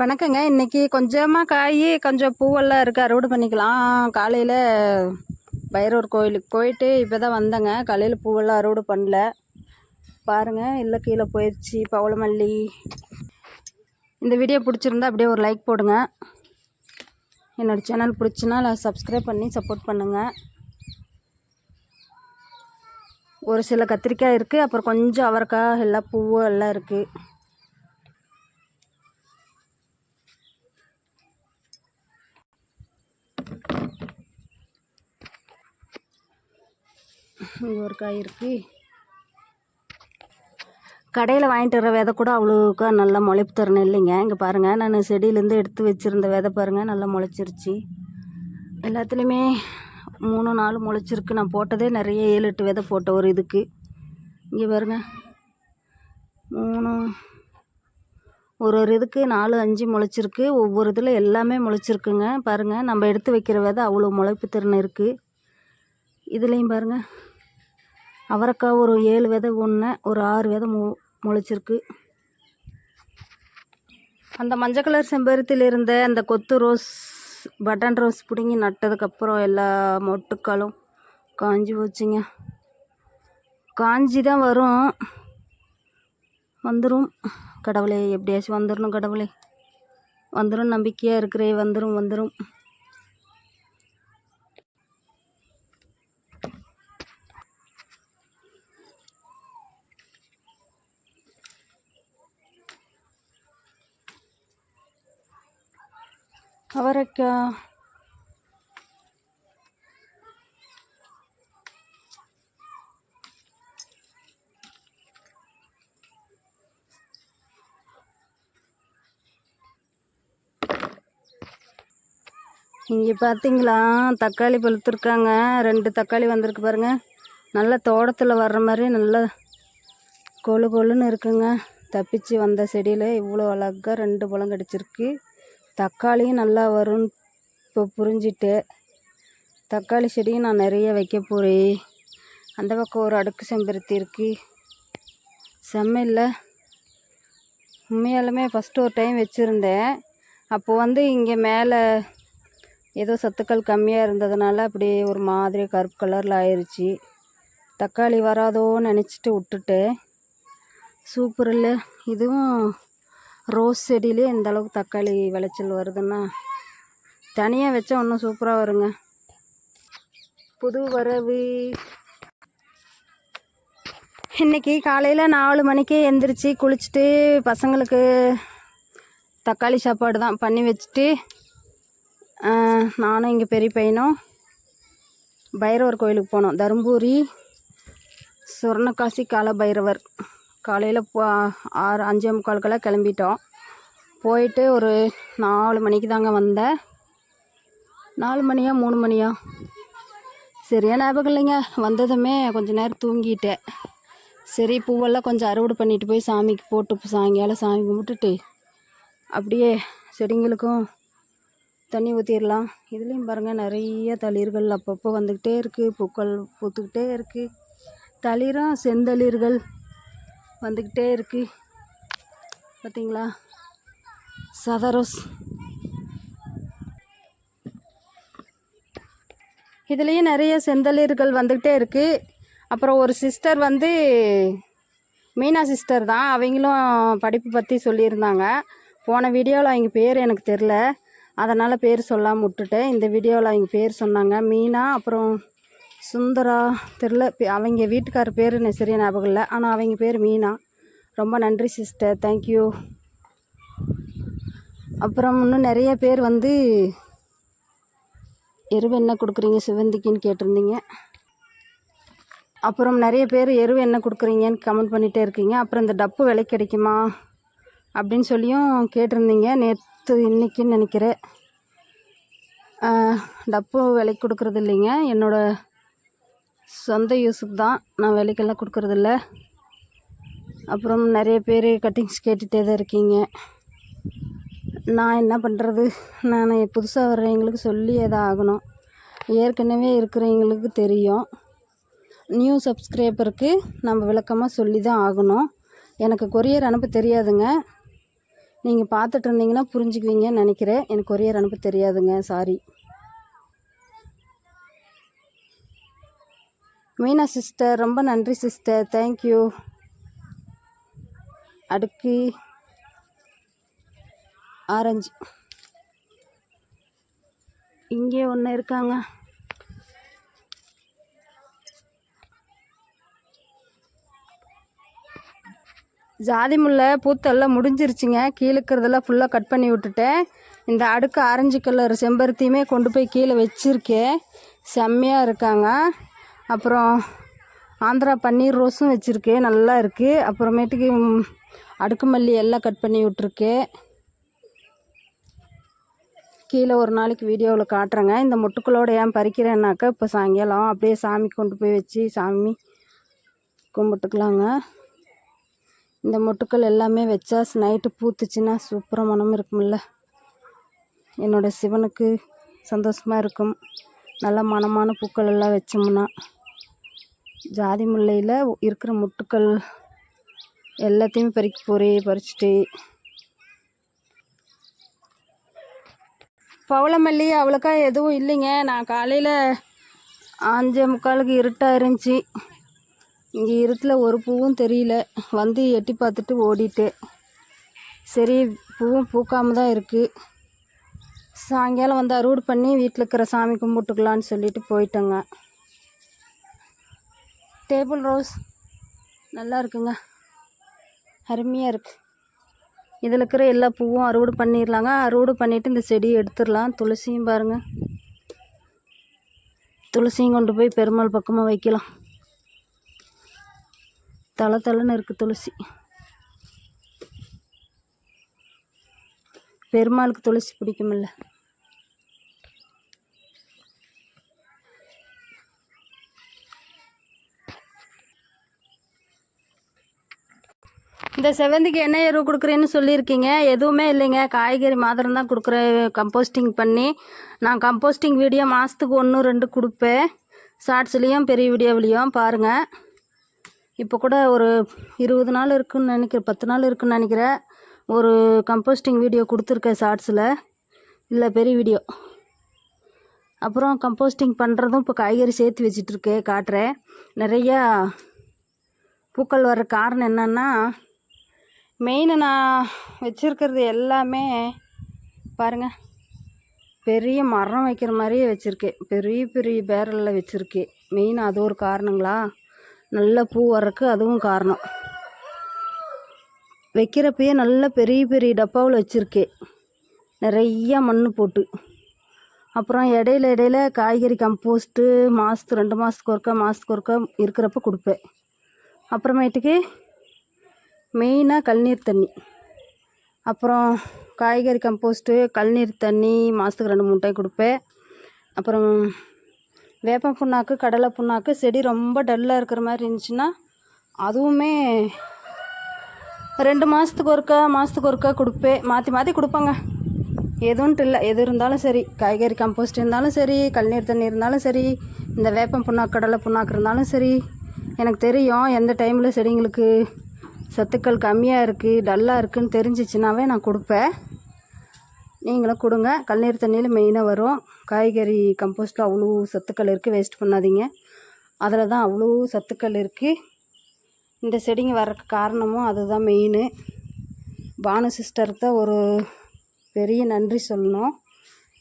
வணக்கங்க. இன்னைக்கு கொஞ்சமாக காய் கொஞ்சம் பூவெல்லாம் இருக்குது அறுவடை பண்ணிக்கலாம். காலையில் பைரவர் கோயிலுக்கு போயிட்டு இப்போ தான் வந்தேங்க. காலையில் பூவெல்லாம் அறுவடை பண்ணல. பாருங்கள் இல்லை கீழே போயிடுச்சு பவளமல்லி. இந்த வீடியோ பிடிச்சிருந்தா அப்படியே ஒரு லைக் போடுங்க. என்னோடய சேனல் பிடிச்சினா சப்ஸ்கிரைப் பண்ணி சப்போர்ட் பண்ணுங்கள் ஒரு சில கத்திரிக்காய் இருக்குது அப்புறம் கொஞ்சம் அவரைக்காய் எல்லாம் பூவு எல்லாம் இருக்குது இங்கே ஒரு காய் இருக்குது கடையில் வாங்கிட்டு வர விதை கூட அவ்வளோக்கா நல்லா முளைப்பு தரணும் இல்லைங்க. இங்கே பாருங்கள் நான் செடியிலேருந்து எடுத்து வச்சுருந்த விதை பாருங்கள் நல்லா முளைச்சிருச்சு. எல்லாத்துலேயுமே மூணு நாலு முளைச்சிருக்கு. நான் போட்டதே நிறைய ஏழு எட்டு விதை போட்ட ஒரு இதுக்கு. இங்கே பாருங்க மூணு ஒரு ஒரு இதுக்கு நாலு அஞ்சு முளைச்சிருக்கு. ஒவ்வொரு இதில் எல்லாமே முளைச்சிருக்குங்க. பாருங்கள் நம்ம எடுத்து வைக்கிற விதை அவ்வளோ முளைப்பு திறன் இருக்குது இதுலேயும் பாருங்கள் அவரைக்காய் ஒரு ஏழு விதை ஒன்று ஒரு ஆறு விதை மு முளைச்சிருக்கு. அந்த மஞ்சள் கலர் செம்பருத்தியில் இருந்த அந்த கொத்து ரோஸ் பட்டன் ரோஸ் பிடுங்கி நட்டதுக்கப்புறம் எல்லா மொட்டுக்களும் காஞ்சி போச்சுங்க. காஞ்சி தான் வரும். வந்துடும் கடவுளே எப்படியாச்சும் வந்துடணும் கடவுளே. வந்துடும் நம்பிக்கையாக இருக்கிறே வந்துடும் வந்துடும் அவரைக்காய் இங்கே பார்த்தீங்களா தக்காளி பழுத்துருக்காங்க. ரெண்டு தக்காளி வந்திருக்கு பாருங்கள் நல்ல தோட்டத்தில் வர்ற மாதிரி நல்ல கொழு கொழுன்னு இருக்குங்க. தப்பிச்சு வந்த செடியில் இவ்வளோ அழகாக ரெண்டு பழம் கிடச்சிருக்கு. தக்காளியும் நல்லா வரும்னு இப்போ புரிஞ்சிட்டு தக்காளி செடியும் நான் நிறைய வைக்க போகிறேன் அந்த பக்கம் ஒரு அடுக்கு செம்பருத்தி இருக்குது செம்மையில் உண்மையாலுமே ஃபஸ்ட்டு ஒரு டைம் வச்சுருந்தேன். அப்போது வந்து இங்கே மேலே ஏதோ சத்துக்கள் கம்மியாக இருந்ததுனால அப்படியே ஒரு மாதிரி கருப்பு கலரில் ஆயிடுச்சு தக்காளி வராதோன்னு நினச்சிட்டு விட்டுட்டேன். சூப்பர் இல்லை. இதுவும் ரோஸ் செடியிலே இந்த அளவுக்கு தக்காளி விளைச்சல் வருதுன்னா தனியாக வச்சா இன்னும் சூப்பராக வருங்க. புது வரவு. இன்றைக்கி காலையில் நாலு மணிக்கே எந்திரிச்சு குளிச்சுட்டு பசங்களுக்கு தக்காளி சாப்பாடு தான் பண்ணி வச்சுட்டு நானும் இங்கே பெரிய பையனும் பைரவர் கோயிலுக்கு போனோம். தருமபுரி சுவர்ணகாசி கால பைரவர் காலையில் ஆறு அஞ்சே முக்காலுக்கெல்லாம் கிளம்பிட்டோம். போயிட்டு ஒரு நாலு மணிக்கு தாங்க வந்தேன். நாலு மணியா மூணு மணியா? சரியா ஞாபகம் இல்லைங்க. வந்ததுமே கொஞ்சம் நேரம் தூங்கிட்டேன். சரி பூவெல்லாம் கொஞ்சம் அறுவடை பண்ணிட்டு போய் சாமிக்கு போட்டு சாயங்காலம் சாமி கும்பிட்டுட்டு அப்படியே செடிங்களுக்கும் தண்ணி ஊற்றிடலாம் இதுலேயும் பாருங்கள் நிறைய தளிர்கள் அப்பப்போ வந்துக்கிட்டே இருக்குது பூக்கள் பூத்துக்கிட்டே இருக்குது தளிரும் செந்தளிர்கள். வந்துக்கிட்டே இருக்குது பார்த்தீங்களா சதரோஸ் இதுலேயும் நிறைய செந்தளிர்கள் வந்துக்கிட்டே இருக்குது அப்புறம் ஒரு சிஸ்டர் வந்து மீனா சிஸ்டர் தான். அவங்களும் படிப்பு பற்றி சொல்லியிருந்தாங்க. போன வீடியோவில் அவங்க பேர் எனக்கு தெரில அதனால் பேர் சொல்லாமல் விட்டுட்டேன். இந்த வீடியோவில் அவங்க பேர் சொன்னாங்க. மீனா அப்புறம் சுந்தரா தெரில. அவங்க வீட்டுக்கார பேர் எனக்கு சரியாக ஞாபகம் இல்லை. ஆனால் அவங்க பேர் மீனா. ரொம்ப நன்றி சிஸ்டர் தேங்க்யூ அப்புறம் இன்னும் நிறைய பேர் வந்து எருவு என்ன கொடுக்குறீங்க சிவந்திக்குன்னு கேட்டிருந்தீங்க. அப்புறம் நிறைய பேர் எருவு என்ன கொடுக்குறீங்கன்னு கமெண்ட் பண்ணிகிட்டே இருக்கீங்க. அப்புறம் இந்த டப்பு விலை கிடைக்குமா? அப்படின்னு சொல்லியும் கேட்டிருந்தீங்க. நேற்று இன்றைக்கின்னு நினைக்கிறேன். டப்பு விலைக்கு கொடுக்குறது இல்லைங்க. என்னோடய சொந்த யூஸுக்கு தான் நான் விலைக்கெல்லாம் கொடுக்குறதில்ல. அப்புறம் நிறைய பேர் கட்டிங்ஸ் கேட்டுகிட்டே தான் இருக்கீங்க. நான் என்ன பண்ணுறது நான் புதுசாக வர்றவங்களுக்கு சொல்லியே தான் ஆகணும். ஏற்கனவே இருக்கிறவங்களுக்கு தெரியும். நியூ சப்ஸ்கிரைபருக்கு நம்ம விளக்கமாக சொல்லி தான் ஆகணும். எனக்கு கொரியர் அனுப்ப தெரியாதுங்க. நீங்கள் பார்த்துட்டு இருந்தீங்கன்னா புரிஞ்சுக்குவீங்கன்னு நினைக்கிறேன். எனக்கு கொரியர் அனுப்ப தெரியாதுங்க. சாரி மீனா சிஸ்டர் ரொம்ப நன்றி சிஸ்டர். தேங்க்யூ அடுக்கு ஆரஞ்சு. இங்கே ஒன்று இருக்காங்க. ஜாதி முல்லை பூத்தெல்லாம் முடிஞ்சிருச்சுங்க. கீழே இருக்கிறதெல்லாம் ஃபுல்லாக கட் பண்ணி விட்டுட்டேன். இந்த அடுக்கு ஆரஞ்சு கலர் செம்பருத்தியுமே கொண்டு போய் கீழே வச்சுருக்கேன். செம்மையாக இருக்காங்க. அப்புறம் ஆந்திரா பன்னீர் ரோஸும் வச்சுருக்கேன் நல்லா இருக்குது அப்புறமேட்டுக்கு அடுக்கு மல்லி எல்லாம் கட் பண்ணி விட்ருக்கேன் கீழே ஒரு நாளைக்கு வீடியோவில் காட்டுறேங்க. இந்த முட்டுக்களோட ஏன் பறிக்கிறேன்னாக்கா இப்போ சாயங்காலம் அப்படியே சாமி கொண்டு போய் வச்சு சாமி கும்பிட்டுக்கலாங்க. இந்த மொட்டுக்கள் எல்லாமே வச்சா நைட்டு பூத்துச்சுன்னா சூப்பராக மனம் இருக்கும்ல. என்னோட சிவனுக்கு சந்தோஷமாக இருக்கும். நல்ல மனமான பூக்கள் எல்லாம் வச்சோம்னா. ஜாதி முல்லையில் இருக்கிற முட்டுக்கள் எல்லாத்தையும் பறிக்க போரே பறிச்சுட்டு பவளமல்லி அவ்வளோக்கா எதுவும் இல்லைங்க. நான் காலையில் அஞ்சே முக்காலுக்கு இருட்டாக இருந்துச்சு. இங்கே இருட்டில் ஒரு பூவும் தெரியல. வந்து எட்டி பார்த்துட்டு ஓடிட்டு. சரி பூவும் பூக்காமல் தான் இருக்குது சாயங்காலம் வந்து அறுவடை பண்ணி வீட்டில் இருக்கிற சாமி கும்பிட்டுக்கலான்னு சொல்லிட்டு போயிட்டேங்க. டேபிள் ரோஸ் நல்லா இருக்குங்க. அருமையாக இருக்குது இதில் இருக்கிற எல்லா பூவும் அறுவடை பண்ணிடலாங்க அறுவடை பண்ணிவிட்டு இந்த செடியை எடுத்துடலாம் துளசியும் பாருங்கள் துளசியும் கொண்டு போய் பெருமாள் பக்கமாக வைக்கலாம். தலை தலைன்னு இருக்குது துளசி. பெருமாளுக்கு துளசி பிடிக்குமில்ல. இந்த செவந்திக்கு என்ன எருவு கொடுக்குறேன்னு சொல்லியிருக்கீங்க? எதுவுமே இல்லைங்க. காய்கறி மாத்திரம் தான் கொடுக்குறேன் கம்போஸ்டிங் பண்ணி. நான் கம்போஸ்டிங் வீடியோ மாதத்துக்கு ஒன்று ரெண்டு கொடுப்பேன். ஷார்ட்ஸ்லேயும் பெரிய வீடியோவிலையும் பாருங்கள் இப்போ கூட ஒரு இருபது நாள் இருக்குன்னு நினைக்கிறேன் பத்து நாள் இருக்குன்னு நினைக்கிறேன். ஒரு கம்போஸ்டிங் வீடியோ கொடுத்துருக்கேன் ஷார்ட்ஸில். இல்லை பெரிய வீடியோ. அப்புறம் கம்போஸ்டிங் பண்ணுறதும் இப்போ காய்கறி சேர்த்து வச்சிட்ருக்கேன் காட்டுறேன். நிறையா பூக்கள் வர காரணம் என்னென்னா மெயின் நான் வச்சுருக்கிறது எல்லாமே பாருங்கள் பெரிய மரம் வைக்கிற மாதிரியே வச்சுருக்கேன் பெரிய பெரிய பேரலில் வச்சுருக்கேன் மெயின் அது ஒரு காரணங்களா? நல்ல பூ வர்றதுக்கு அதுவும் காரணம். வைக்கிறப்பயே நல்ல பெரிய பெரிய டப்பாவில் வச்சுருக்கேன் நிறையா மண் போட்டு. அப்புறம் இடையில இடையில காய்கறி கம்போஸ்ட்டு மாதத்துக்கு ரெண்டு மாதத்துக்கு ஒருக்கா மாதத்துக்கு ஒருக்கா இருக்கிறப்ப கொடுப்பேன். அப்புறமேட்டுக்கு மெயினாக கழுநீர் தண்ணி. அப்புறம் காய்கறி கம்போஸ்ட்டு கழுநீர் தண்ணி மாதத்துக்கு ரெண்டு மூணு டைம் கொடுப்பேன். அப்புறம் வேப்ப புண்ணாக்கு கடலை புண்ணாக்கு செடி ரொம்ப டல்லாக இருக்கிற மாதிரி இருந்துச்சுன்னா அதுவுமே ரெண்டு மாதத்துக்கு ஒருக்கா மாதத்துக்கு ஒருக்கா கொடுப்பேன். மாற்றி மாற்றி கொடுப்பேங்க. எதுன்ட்டு இல்லை. எது இருந்தாலும் சரி. காய்கறி கம்போஸ்ட் இருந்தாலும் சரி கழிநீர் தண்ணி இருந்தாலும் சரி இந்த வேப்பம் புண்ணாக்கு கடலை புண்ணாக்கு இருந்தாலும் சரி எனக்கு தெரியும் எந்த டைமில் செடிங்களுக்கு சத்துக்கள் கம்மியாக இருக்குது டல்லாக இருக்குதுன்னு தெரிஞ்சிச்சுனாவே நான் கொடுப்பேன். நீங்களும் கொடுங்க. கல்நீர் தண்ணியில் மெயினாக வரும். காய்கறி கம்போஸ்ட்டில் அவ்வளோ சத்துக்கள் இருக்குது வேஸ்ட் பண்ணாதீங்க. அதில் தான் அவ்வளோ சத்துக்கள் இருக்குது இந்த செடிங்க வர்றதுக்கு காரணமும் அதுதான் மெயின் பானு சிஸ்டருக்கு தான் ஒரு பெரிய நன்றி சொல்லணும்.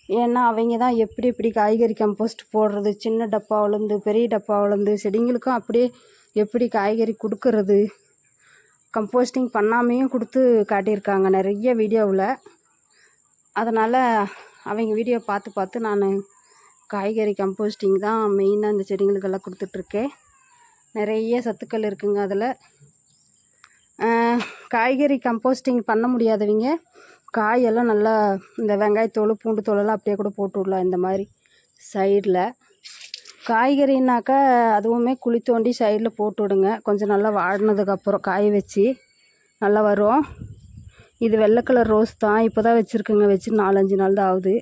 ஏன்னா அவங்க தான் எப்படி எப்படி காய்கறி கம்போஸ்ட் போடுறது சின்ன டப்பாவிலேருந்து பெரிய டப்பாவிலேருந்து செடிங்களுக்கும் அப்படியே எப்படி காய்கறி கொடுக்கறது? கம்போஸ்டிங் பண்ணாமையும் கொடுத்து காட்டியிருக்காங்க நிறைய வீடியோவில். அதனால் அவங்க வீடியோ பார்த்து பார்த்து நான் காய்கறி கம்போஸ்டிங் தான் மெயினாக இந்த செடிங்களுக்கெல்லாம் கொடுத்துட்ருக்கேன். நிறைய சத்துக்கள் இருக்குங்க அதில். காய்கறி கம்போஸ்டிங் பண்ண முடியாதவங்க காயெல்லாம் நல்லா இந்த வெங்காயத்தோல் பூண்டு தோலெல்லாம் அப்படியே கூட போட்டு விடலாம் இந்த மாதிரி சைடில் காய்கறினாக்கா அதுவுமே குழி தோண்டி சைடில் போட்டு விடுங்க. கொஞ்சம் நல்லா வாடினதுக்கப்புறம் காய வச்சு நல்லா வரும் இது வெள்ளை கலர் ரோஸ் தான். இப்போ தான் வச்சுருக்குங்க. வச்சு நாலஞ்சு நாள் தான் ஆகுது.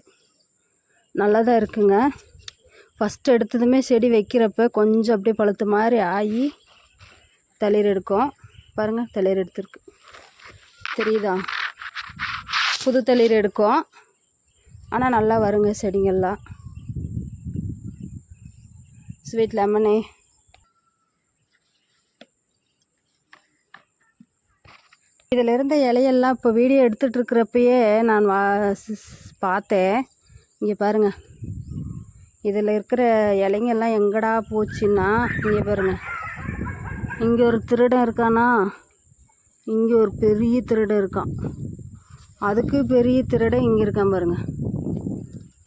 நல்லா தான் இருக்குங்க. ஃபஸ்ட் எடுத்ததுமே செடி வைக்கிறப்ப கொஞ்சம் அப்படியே பழுத்து மாதிரி ஆகி தளிர் எடுக்கும். பாருங்கள் தளிர் எடுத்துருக்கு. தெரியுதா? புது தளிர் எடுக்கும். ஆனால் நல்லா வருங்க செடிங்கள்லாம் ஸ்வீட் லெமனு இதில் இருந்த இலையெல்லாம் இப்போ வீடியோ எடுத்துகிட்டு இருக்கிறப்பயே நான் வா பார்த்தேன். இங்கே பாருங்கள் இதில் இருக்கிற இலைங்கெல்லாம் எங்கடா போச்சுன்னா இங்கே பாருங்க. இங்கே ஒரு திருடன் இருக்கானா? இங்கே ஒரு பெரிய திருடன் இருக்கான். அதுக்கு பெரிய திருடன் இங்கே இருக்கான் பாருங்கள்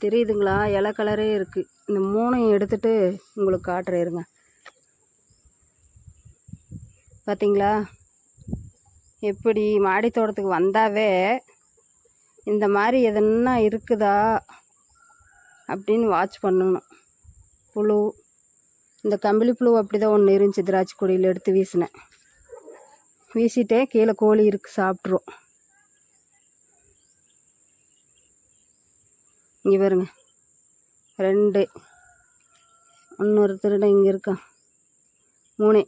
தெரியுதுங்களா? இலை கலரே இருக்குது இந்த மூணையும் எடுத்துட்டு உங்களுக்கு காட்டுறேன் இருங்க. பார்த்தீங்களா எப்படி மாடி தோட்டத்துக்கு வந்தாவே இந்த மாதிரி எதனா இருக்குதா அப்படின்னு வாட்ச் பண்ணணும். புழு. இந்த கம்பளி புழு அப்படி தான் ஒன்று இருந்துச்சு திராட்சை கொடியில் எடுத்து வீசினேன். வீசிட்டே கீழே கோழி இருக்குது சாப்பிட்ரும் இங்கே பாருங்க. ரெண்டு. இன்னொரு திருடன் இங்கே இருக்கான் மூணு.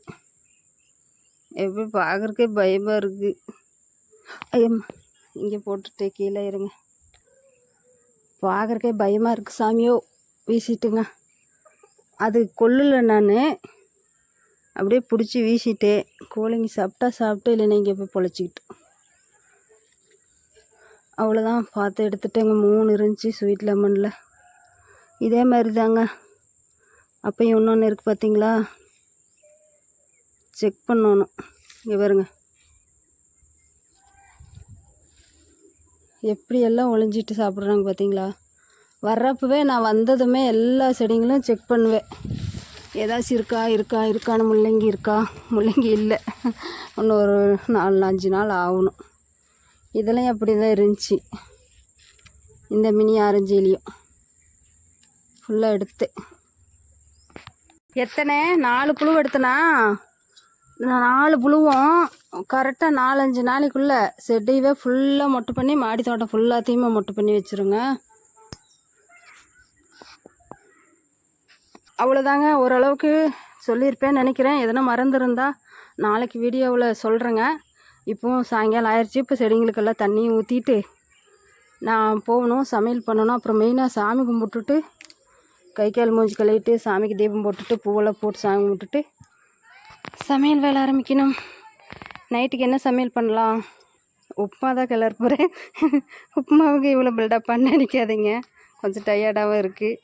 எப்படி பார்க்குறக்கே பயமாக இருக்குது ஐயம்மா இங்கே போட்டுட்டு கீழே இருங்க. பார்க்குறக்கே பயமாக இருக்குது சாமியோ. வீசிட்டுங்க. அது கொல்லல நான் அப்படியே பிடிச்சி வீசிட்டேன் கோழிங்க சாப்பிட்டா சாப்பிட்டு இல்லைன்னா இங்கே போய் பொழைச்சிக்கிட்டு. அவ்வளோதான் பார்த்து எடுத்துட்டேங்க மூணு இருந்துச்சு ஸ்வீட் லெமனில் இதே மாதிரி தாங்க அப்பையும் இன்னொன்று இருக்குது பார்த்தீங்களா செக் பண்ணணும். இங்கே பாருங்க. எப்படி எல்லாம் ஒளிஞ்சிட்டு சாப்பிட்றாங்க பார்த்தீங்களா வர்றப்பவே நான் வந்ததுமே எல்லா செடிங்களும் செக் பண்ணுவேன். ஏதாச்சும் இருக்கா இருக்கா இருக்கான்னு முள்ளங்கி இருக்கா? முள்ளங்கி இல்லை. இன்னும் ஒரு நாலு அஞ்சு நாள் ஆகணும். இதெல்லாம் அப்படி தான் இருந்துச்சு. இந்த மினி ஆரஞ்சிலையும் ஃபுல்லாக எடுத்து. எத்தனை? நாலு புழு எடுத்தனா? நாலு புழுவும் கரெக்டாக நாலஞ்சு நாளைக்குள்ளே செடியவே ஃபுல்லாக மொட்டை பண்ணி மாடி தோட்டம் ஃபுல்லாத்தையுமே மொட்டை பண்ணி வச்சுருங்க. அவ்வளோதாங்க ஓரளவுக்கு சொல்லியிருப்பேன்னு நினைக்கிறேன். எதனா மறந்துருந்தா நாளைக்கு வீடியோவில் சொல்கிறேங்க இப்போவும் சாயங்காலம் ஆயிடுச்சு. இப்போ செடிங்களுக்கெல்லாம் தண்ணியும் ஊற்றிட்டு நான் போகணும் சமையல் பண்ணணும். அப்புறம் மெயினாக சாமி கும்பிட்டுட்டு கை கால் மூஞ்சி கழுவிட்டு சாமிக்கு தீபம் போட்டுட்டு பூவெல்லாம் போட்டு சாமி கும்பிட்டுட்டு சமையல் வேலை ஆரம்பிக்கணும். நைட்டுக்கு என்ன சமையல் பண்ணலாம்? உப்புமா தான் கிளற போகிறேன் உப்புமாவுக்கு இவ்வளோ பில்டப் பண்ண நினைக்காதீங்க. கொஞ்சம் டயர்டாகவும் இருக்குது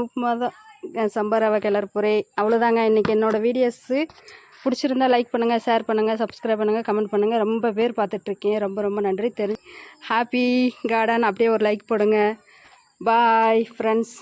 உப்புமா தான். சம்பாராவை கிளற போகிறேன் அவ்வளோதாங்க இன்றைக்கி என்னோடய வீடியோஸு பிடிச்சிருந்தா லைக் பண்ணுங்கள் ஷேர் பண்ணுங்கள் சப்ஸ்கிரைப் பண்ணுங்கள் கமெண்ட் பண்ணுங்கள் ரொம்ப பேர் பார்த்துட்ருக்கேன் ரொம்ப ரொம்ப நன்றி. தெரி ஹாப்பி கார்டன் அப்படியே ஒரு லைக் போடுங்க. Bye friends